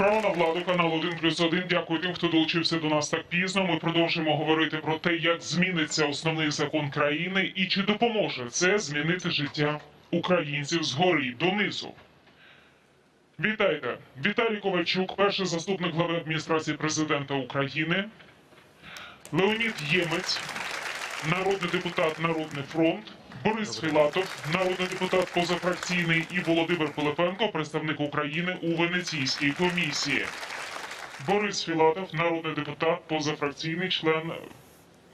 Право на владу, канал 1 плюс 1. Дякую тим, хто долучився до нас так пізно. Ми продовжуємо говорити про те, як зміниться основний закон країни і чи допоможе це змінити життя українців згори донизу. Вітайте! Віталій Ковальчук, перший заступник глави адміністрації президента України. Леонід Ємець, народний депутат Народний фронт. Борис Філатов, народний депутат позафракційний, і Володимир Пилипенко, представник України у Венеційській комісії. Борис Філатов, народний депутат, позафракційний, член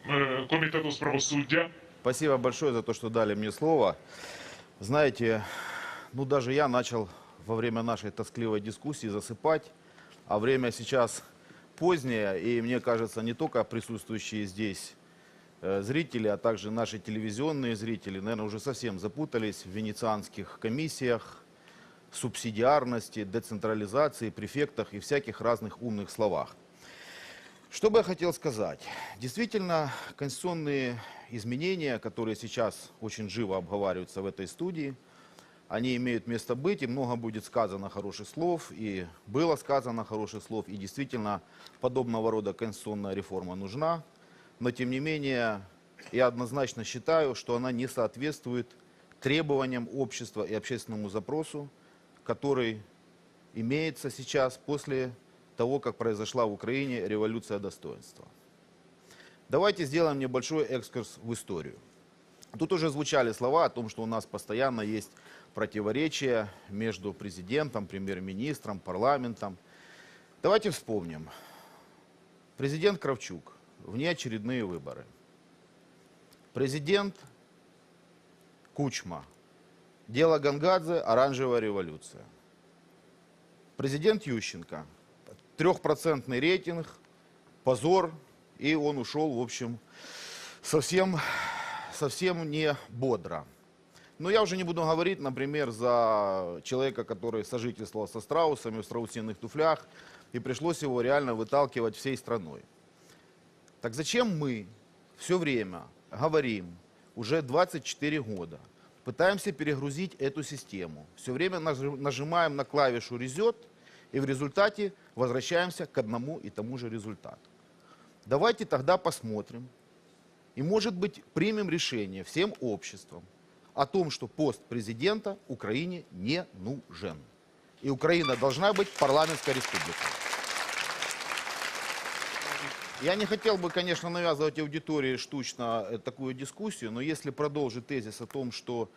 е, комітету з правосуддя. Спасибо большое за то, что дали мне слово. Знаете, ну даже я начал во время нашей тоскливой дискуссии засыпать, а время сейчас позднее, и мне кажется, не только присутствующие здесь э, зрители, а также наши телевизионные зрители, наверное, уже совсем запутались в венецианских комиссиях, субсидиарности, децентрализации, префектах и всяких разных умных словах. Что бы я хотел сказать? Действительно, конституционные изменения, которые сейчас очень живо обговариваются в этой студии, они имеют место быть, и много будет сказано хороших слов, и было сказано хороших слов, и действительно подобного рода конституционная реформа нужна. Но тем не менее, я однозначно считаю, что она не соответствует требованиям общества и общественному запросу, который имеется сейчас после того, как произошла в Украине революция достоинства. Давайте сделаем небольшой экскурс в историю. Тут уже звучали слова о том, что у нас постоянно есть противоречия между президентом, премьер-министром, парламентом. Давайте вспомним. Президент Кравчук, внеочередные выборы. Президент Кучма, дело Гангадзе, оранжевая революция. Президент Ющенко, трехпроцентный рейтинг, позор, и он ушел, в общем, совсем, совсем не бодро. Но я уже не буду говорить, например, за человека, который сожительствовал со страусами в страусиных туфлях, и пришлось его реально выталкивать всей страной. Так зачем мы все время говорим, уже 24 года, пытаемся перегрузить эту систему, все время нажи- нажимаем на клавишу «резет», и в результате возвращаемся к одному и тому же результату. Давайте тогда посмотрим, и, может быть, примем решение всем обществом о том, что пост президента Украине не нужен. И Украина должна быть парламентской республикой. Я не хотел бы, конечно, навязывать аудитории штучно э, такую дискуссию, но если продолжить тезис о том, что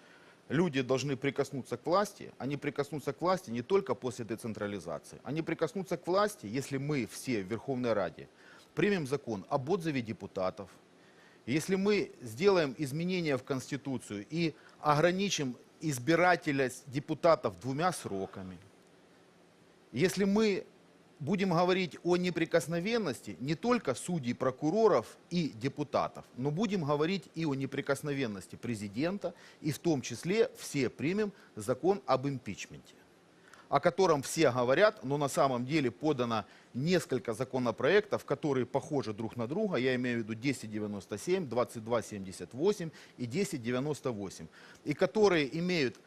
люди должны прикоснуться к власти, они прикоснутся к власти не только после децентрализации, они прикоснутся к власти, если мы все в Верховной Раде примем закон об отзыве депутатов, если мы сделаем изменения в Конституцию и ограничим избирательность депутатов двумя сроками, если мы будем говорить о неприкосновенности не только судей, прокуроров и депутатов, но будем говорить и о неприкосновенности президента, и в том числе все примем закон об импичменте о котором все говорят, но на самом деле подано несколько законопроектов, которые похожи друг на друга. Я имею в виду 1097, 2278 и 1098. И которые имеют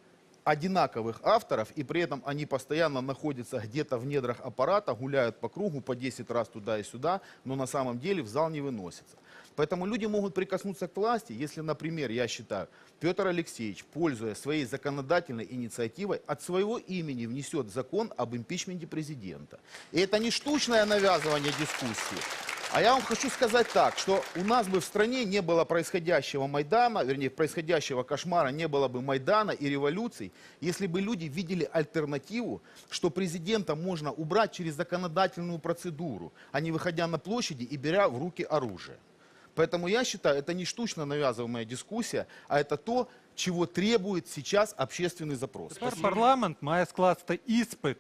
одинаковых авторов, и при этом они постоянно находятся где-то в недрах аппарата, гуляют по кругу по 10 раз туда и сюда, но на самом деле в зал не выносятся. Поэтому люди могут прикоснуться к власти, если, например, я считаю, Петр Алексеевич, пользуясь своей законодательной инициативой, от своего имени внесет закон об импичменте президента. И это не штучное навязывание дискуссии, а я вам хочу сказать так, что у нас бы в стране не было происходящего Майдана, вернее, происходящего кошмара, не было бы Майдана и революций, если бы люди видели альтернативу, что президента можно убрать через законодательную процедуру, а не выходя на площади и беря в руки оружие. Поэтому я считаю, это не штучно навязываемая дискуссия, а это то, чего требует сейчас общественный запрос. Тепер парламент має скласти іспит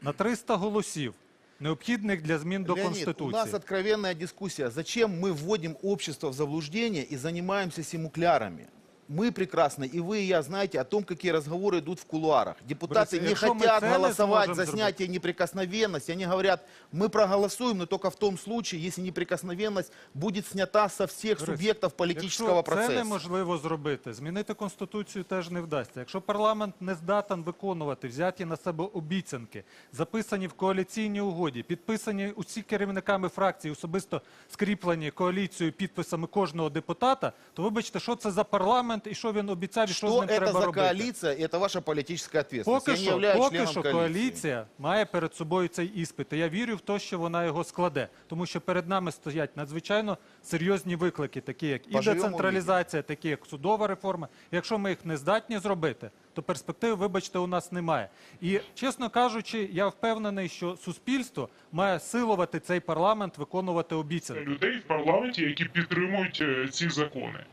на 300 голосів, необхідних для змін до Леонид, у Конституції. нас откровенная дискуссия. Зачем мы вводим общество в заблуждение и занимаемся симуклярами? мы прекрасно, и вы, и я знаете о том, какие разговоры идут в кулуарах. Депутаты Борис, не якщо ми хотят це не голосовать зможемо за зробити. снятие неприкосновенности. Они говорят, мы проголосуем, но только в том случае, если неприкосновенность будет снята со всех Борис, субъектов политического Якщо процесса. це неможливо зробити, змінити конституцію теж не вдасться. Якщо парламент не здатен виконувати взяті на себе обіцянки, записані в коаліційній угоді, підписані усі керівниками фракцій, особисто скріплені коаліцією підписами кожного депутата, то вибачте, що це за парламент і що він обіцяв, і що з Что ним это треба за робити. коалиция, это ваша политическая ответственность. Поки що, поки що коаліція має перед собою цей іспит. І я вірю в те, що вона його складе, тому що перед нами стоять надзвичайно серйозні виклики, такі як і децентралізація, такі як судова реформа. Якщо ми їх не здатні зробити, то перспектив, вибачте, у нас немає. І чесно кажучи, я впевнений, що суспільство має силувати цей парламент виконувати обіцянки. людей в парламенті, які підтримують е, ці закони.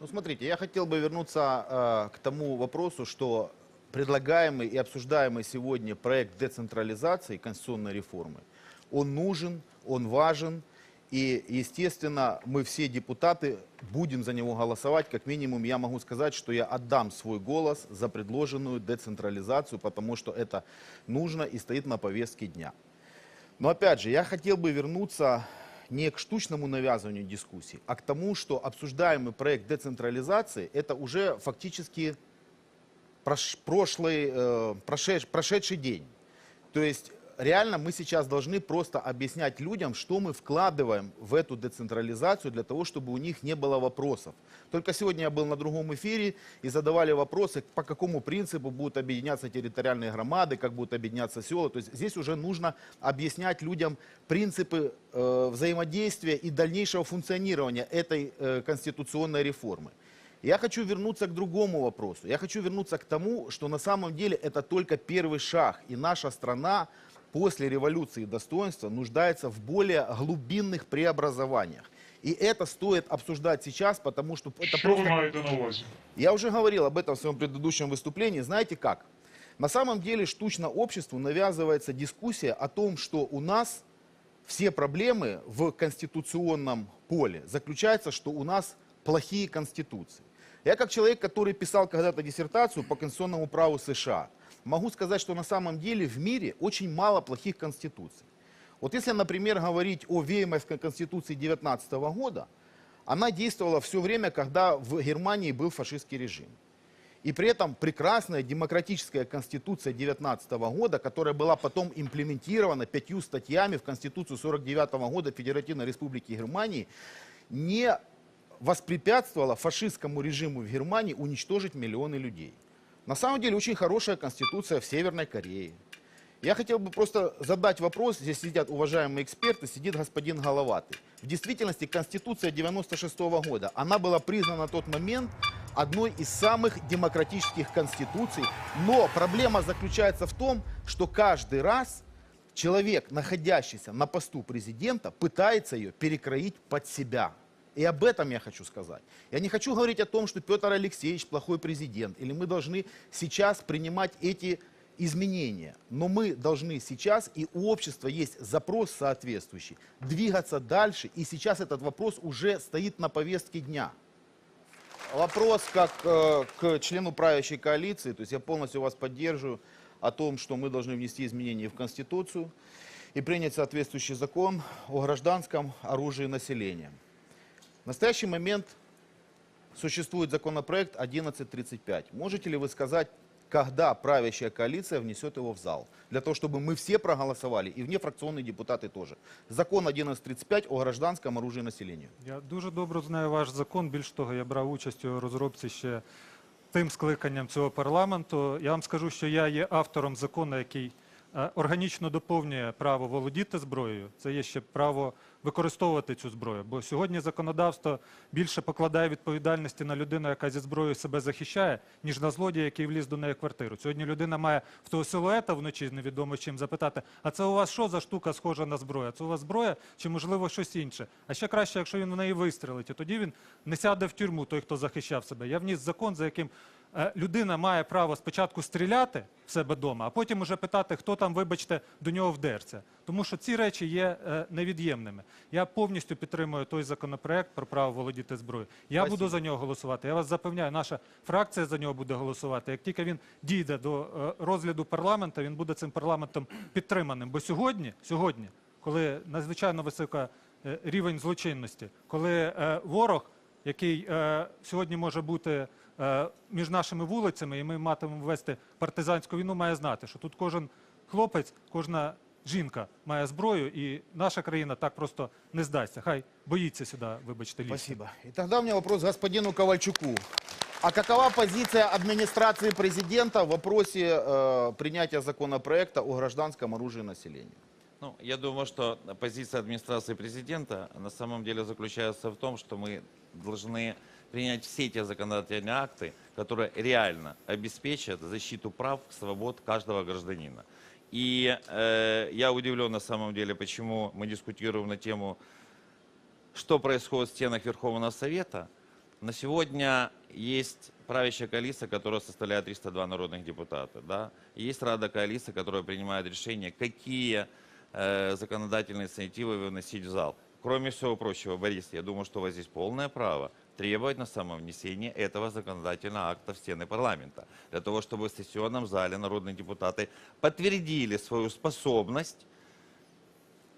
Ну, смотрите, я хотел бы вернуться э, к тому вопросу, что предлагаемый и обсуждаемый сегодня проект децентрализации конституционной реформы, он нужен, он важен, и, естественно, мы все депутаты будем за него голосовать. Как минимум, я могу сказать, что я отдам свой голос за предложенную децентрализацию, потому что это нужно и стоит на повестке дня. Но опять же, я хотел бы вернуться не к штучному навязыванию дискуссий, а к тому, что обсуждаемый проект децентрализации это уже фактически прош- прошлый, э, прошедш- прошедший день. То есть реально мы сейчас должны просто объяснять людям, что мы вкладываем в эту децентрализацию для того, чтобы у них не было вопросов. Только сегодня я был на другом эфире и задавали вопросы, по какому принципу будут объединяться территориальные громады, как будут объединяться села. То есть здесь уже нужно объяснять людям принципы э, взаимодействия и дальнейшего функционирования этой э, конституционной реформы. Я хочу вернуться к другому вопросу. Я хочу вернуться к тому, что на самом деле это только первый шаг. И наша страна после революции достоинства нуждается в более глубинных преобразованиях. И это стоит обсуждать сейчас, потому что это ви просто маєте на увазі? я уже говорил об этом в своем предыдущем выступлении. Знаете как? На самом деле штучно обществу навязывается дискуссия о том, что у нас все проблемы в конституционном поле заключаются, что у нас плохие конституции. Я как человек, который писал когда-то диссертацию по конституционному праву США, могу сказать, что на самом деле в мире очень мало плохих конституций. Вот если, например, говорить о Веймарской конституции 19 года, она действовала все время, когда в Германии был фашистский режим. И при этом прекрасная демократическая конституция 19 года, которая была потом имплементирована пятью статьями в Конституцию 49 года Федеративной Республики Германии, не воспрепятствовала фашистскому режиму в Германии уничтожить миллионы людей. На самом деле очень хорошая конституция в Северной Корее. Я хотел бы просто задать вопрос, здесь сидят уважаемые эксперты, сидит господин Головатый. В действительности Конституция 96 года, она была признана на тот момент одной из самых демократических конституций, но проблема заключается в том, что каждый раз человек, находящийся на посту президента, пытается ее перекроить под себя. И об этом я хочу сказать. Я не хочу говорить о том, что Петр Алексеевич плохой президент, или мы должны сейчас принимать эти изменения. Но мы должны сейчас, и у общества есть запрос соответствующий, двигаться дальше. И сейчас этот вопрос уже стоит на повестке дня. Вопрос как э, к члену правящей коалиции, то есть я полностью вас поддерживаю о том, что мы должны внести изменения в Конституцию и принять соответствующий закон о гражданском оружии населения. В настоящий момент существует законопроект 1135. Можете ли вы сказать, когда правящая коалиция внесет его в зал? Для того, чтобы мы все проголосовали, и внефракционные депутаты тоже. Закон 1135 о гражданском оружии населения. Я дуже добре знаю ваш закон. Більш того, я брав участь у його розробці ще тим скликанням цього парламенту. Я вам скажу, що я є автором закону, який е, органічно доповнює право володіти зброєю. Це є ще право використовувати цю зброю. Бо сьогодні законодавство більше покладає відповідальності на людину, яка зі зброєю себе захищає, ніж на злодія, який вліз до неї в квартиру. Сьогодні людина має в того силуета вночі невідомо чим запитати, а це у вас що за штука схожа на зброю? Це у вас зброя чи можливо щось інше? А ще краще, якщо він в неї вистрелить, і тоді він не сяде в тюрму, той, хто захищав себе. Я вніс закон, за яким е, людина має право спочатку стріляти в себе вдома, а потім уже питати, хто там, вибачте, до нього вдерся. Тому що ці речі є е, невід'ємними. Я повністю підтримую той законопроект про право володіти зброєю. Я Спасибо. буду за нього голосувати. Я вас запевняю, наша фракція за нього буде голосувати. Як тільки він дійде до е, розгляду парламенту, він буде цим парламентом підтриманим. Бо сьогодні, сьогодні, коли надзвичайно висока е, рівень злочинності, коли е, ворог, який сьогодні може бути між нашими вулицями, і ми матимемо вести партизанську війну, має знати, що тут кожен хлопець, кожна жінка має зброю, і наша країна так просто не здасться. Хай боїться сюди, вибачте, лізти. Спасибо. И тогда у меня вопрос к господину Ковальчуку. А какова позиция администрации президента в вопросе э, принятия законопроекта о гражданском оружии населения? Ну, я думаю, что позиция администрации президента на самом деле заключается в том, что мы должны принять все те законодательные акты, которые реально обеспечат защиту прав, свобод каждого гражданина. И э, я удивлен на самом деле, почему мы дискутируем на тему, что происходит в стенах Верховного Совета. На сегодня есть правящая коалиция, которая составляет 302 народных депутата. Да? Есть Рада коалиции, которая принимает решение, какие э, законодательные инициативы выносить в зал. Кроме всего прочего, Борис, я думаю, что у вас здесь полное право требовать на самом внесения этого законодательного акта в стены парламента. Для того, чтобы в сессионном зале народные депутаты подтвердили свою способность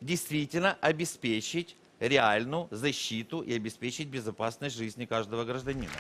действительно обеспечить реальную защиту и обеспечить безопасность жизни каждого гражданина.